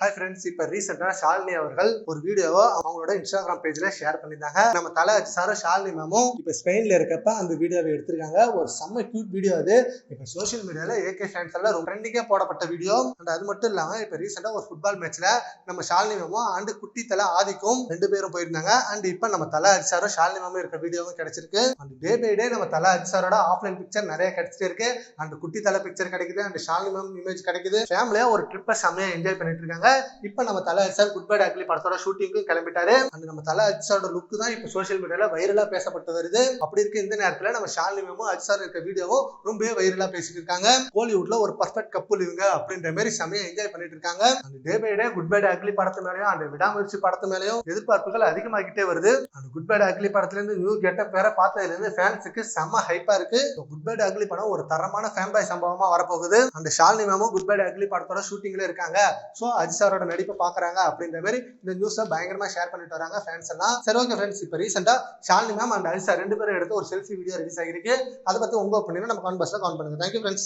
Hi friends இப்போ ரீசெண்டாக ஷாலினி அவர்கள் ஒரு வீடியோவை அவங்களோட இன்ஸ்டாகிராம் பேஜில் ஷேர் பண்ணியிருந்தாங்க. நம்ம தலை சாரும் ஷாலினி மேமும் இப்போ ஸ்பெயினில் இருக்கப்ப அந்த வீடியோவை எடுத்திருக்காங்க. ஒரு செம்ம கியூட் வீடியோ அது. இப்போ சோஷியல் மீடியாவில் ஏகே ஃபேன்ஸ் எல்லாம் ரொம்ப ட்ரெண்டிங்காக போடப்பட்ட வீடியோ அண்ட் அது மட்டும் இல்லாமல் இப்போ ரீசெண்டாக ஒரு ஃபுட்பால் மேட்ச்சில் நம்ம ஷாலினி மேமும் அண்டு குட்டி தலை ஆதிக்கும் ரெண்டு பேரும் போயிருந்தாங்க. அண்ட் இப்போ நம்ம தலை சாரும் ஷாலினி மேமும் இருக்க வீடியோவும் கிடைச்சிருக்கு. அண்ட் டே பை டே நம்ம தலை சாரோட ஆஃப்லைன் பிக்சர் நிறைய கிடைச்சிட்டே இருக்கு. அண்ட் குட்டி தலை பிக்சர் கிடைக்குது. அண்ட் ஷாலினி மேம் இமேஜ் கிடைக்குது. ஃபேமிலியாக ஒரு ட்ரிப்பை செம்மையாக என்ஜாய் பண்ணிட்டு இருக்காங்க. இப்போ நம்ம தலை சார் குட் பை டாக்லி படத்தோட ஷூட்டிங்க்கும் கிளம்பிட்டாரு. அந்த நம்ம தலை அஜிசாரோட லுக் தான் இப்போ சோஷியல் மீடியால வைரலா பேசப்பட்டு வருது. அப்படி இருக்க இந்த நேரத்துல நம்ம ஷாலினி மேமும் அஜிசார் இருக்க வீடியோவும் ரொம்பவே வைரலா பேசிட்டு இருக்காங்க. கோலிவுட்ல ஒரு பர்ஃபெக்ட் கப்புள் இவங்க அப்படின்ற மாதிரி செமையா என்ஜாய் பண்ணிட்டு இருக்காங்க. அந்த day by day good bye டாக்லி படத்து மேலயும் அந்த விடாமுயற்சி படத்து மேலயும் எதிர்பார்ப்புகள் அதிகமாகிட்டே வருது. அந்த குட் பை டாக்லி படத்துல இருந்து நியூ கெட்டப் வேற பார்த்ததுல இருந்து ஃபேன்ஸுக்கு செம்ம ஹைப்பா இருக்கு. குட் பை டாக்லி படம் ஒரு தரமான ஃபேன் பாய் சம்பவமா வரப்போகுது. அந்த ஷாலினி மேமும் குட் பை டாக்லி படத்தோட ஷூட்டிங்ல இருக்காங்க. ஸோ அஜிசாரோட நடிப்பை பாக்குறாங்க அப்படின்ற மாதிரி இந்த நியூஸை பயங்கரமா ஷேர் பண்ணிட்டு வராங்க ஃபேன்ஸ் எல்லாம். சரி ஓகே ஃப்ரெண்ட்ஸ் இப்போ ரீசெண்டா ஷாலினி மேம் அண்ட் அஜிசா ரெண்டு பேரும் எடுத்து ஒரு செல்ஃபி வீடியோ ரிலீஸ் ஆகிருக்கு அதை பத்தி உங்க ஒப்பீனியன் நம்ம கான் பஸ்ஸில் கான் பண்ணுங்க. Thank you friends